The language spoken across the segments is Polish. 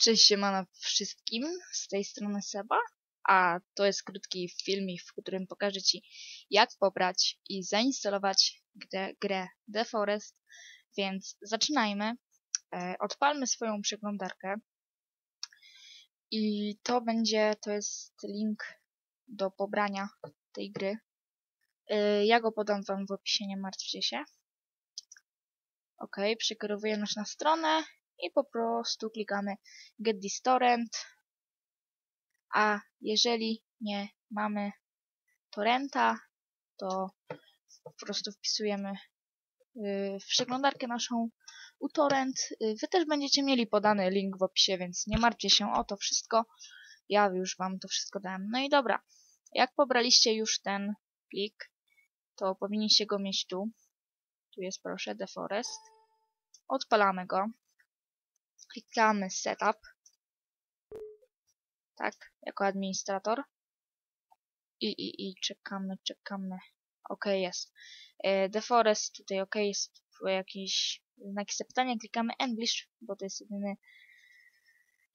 Cześć siemano wszystkim, z tej strony Seba, a to jest krótki filmik, w którym pokażę Ci jak pobrać i zainstalować grę, grę The Forest, więc zaczynajmy. E, odpalmy swoją przeglądarkę i to będzie, to jest link do pobrania tej gry. E, ja go podam Wam w opisie, nie martwcie się. Ok, przekierowuję nas na stronę i po prostu klikamy Get this torrent. A jeżeli nie mamy torrenta, to po prostu wpisujemy y, w przeglądarkę naszą uTorrent. Y, wy też będziecie mieli podany link w opisie, więc nie martwcie się o to wszystko. Ja już Wam to wszystko dałem. No i dobra, jak pobraliście już ten plik, to powinniście go mieć tu. Tu jest proszę, The Forest. Odpalamy go klikamy Setup, tak, jako administrator i, i, i czekamy, czekamy. OK, jest. E, The Forest, tutaj OK, jest jakieś znaki zapytania, klikamy English, bo to jest jedyny,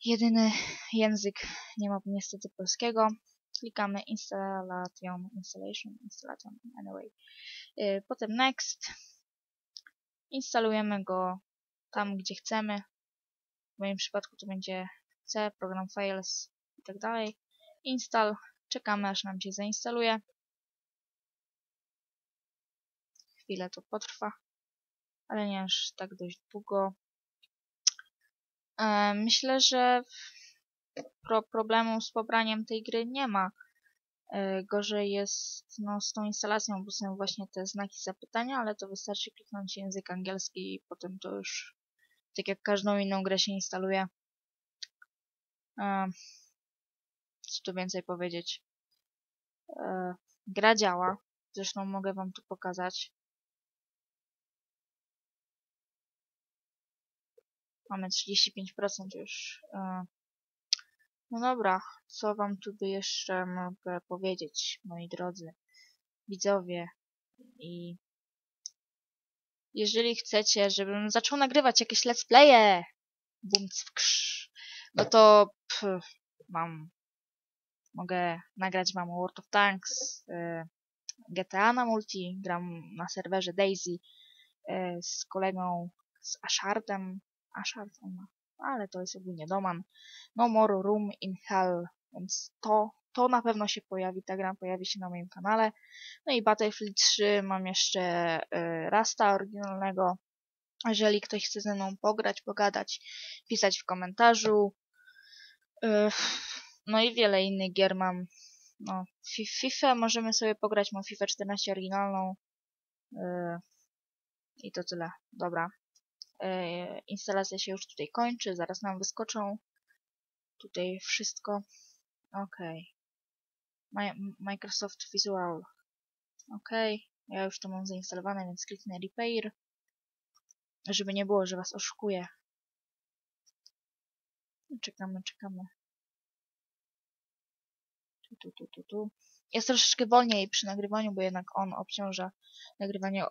jedyny język, nie ma niestety polskiego. Klikamy Installation, Installation, Installation, anyway. E, potem Next. Instalujemy go tam, gdzie chcemy. W moim przypadku to będzie C, program files i tak dalej. Install. Czekamy aż nam się zainstaluje. Chwilę to potrwa, ale nie aż tak dość długo. E, myślę, że pro problemu z pobraniem tej gry nie ma. E, gorzej jest no, z tą instalacją, bo są właśnie te znaki zapytania, ale to wystarczy kliknąć język angielski i potem to już tak jak każdą inną grę się instaluje. Co tu więcej powiedzieć? E, gra działa. Zresztą mogę wam tu pokazać. Mamy 35% już. E, no dobra, co wam tu by jeszcze mogę powiedzieć, moi drodzy widzowie i jeżeli chcecie, żebym zaczął nagrywać jakieś let's playe, bumc no to pff, mam, mogę nagrać wam World of Tanks, y, GTA na multi, gram na serwerze Daisy y, z kolegą, z Ashardem, Ashard ale to jest ogólnie doman, No More Room in Hell, więc to to na pewno się pojawi, ta gra pojawi się na moim kanale. No i Battlefield 3 mam jeszcze y, Rasta oryginalnego. Jeżeli ktoś chce ze mną pograć, pogadać, pisać w komentarzu. Y, no i wiele innych gier mam. No, FIFA możemy sobie pograć, mam FIFA 14 oryginalną. Y, I to tyle. Dobra. Instalacja się już tutaj kończy, zaraz nam wyskoczą. Tutaj wszystko. Okej. Okay. Microsoft Visual. OK, ja już to mam zainstalowane, więc kliknę Repair, żeby nie było, że Was oszukuję. Czekamy, czekamy. Tu, tu, tu, tu, tu. Jest troszeczkę wolniej przy nagrywaniu, bo jednak on obciąża nagrywanie,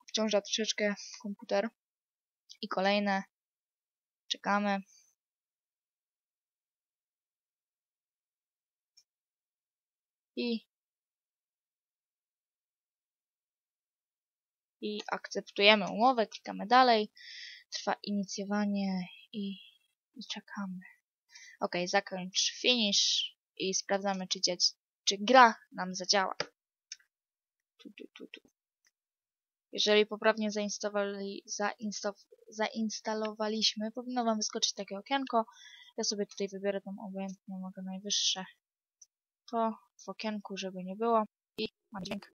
obciąża troszeczkę komputer. I kolejne. Czekamy. I i akceptujemy umowę, klikamy dalej, trwa inicjowanie i, i czekamy. Ok, zakończ finish i sprawdzamy, czy, czy gra nam zadziała. Tu, tu, tu. Jeżeli poprawnie zainstalowaliśmy, powinno Wam wyskoczyć takie okienko. Ja sobie tutaj wybiorę tą obojętną, mogę najwyższe w okienku, żeby nie było. I mam dźwięk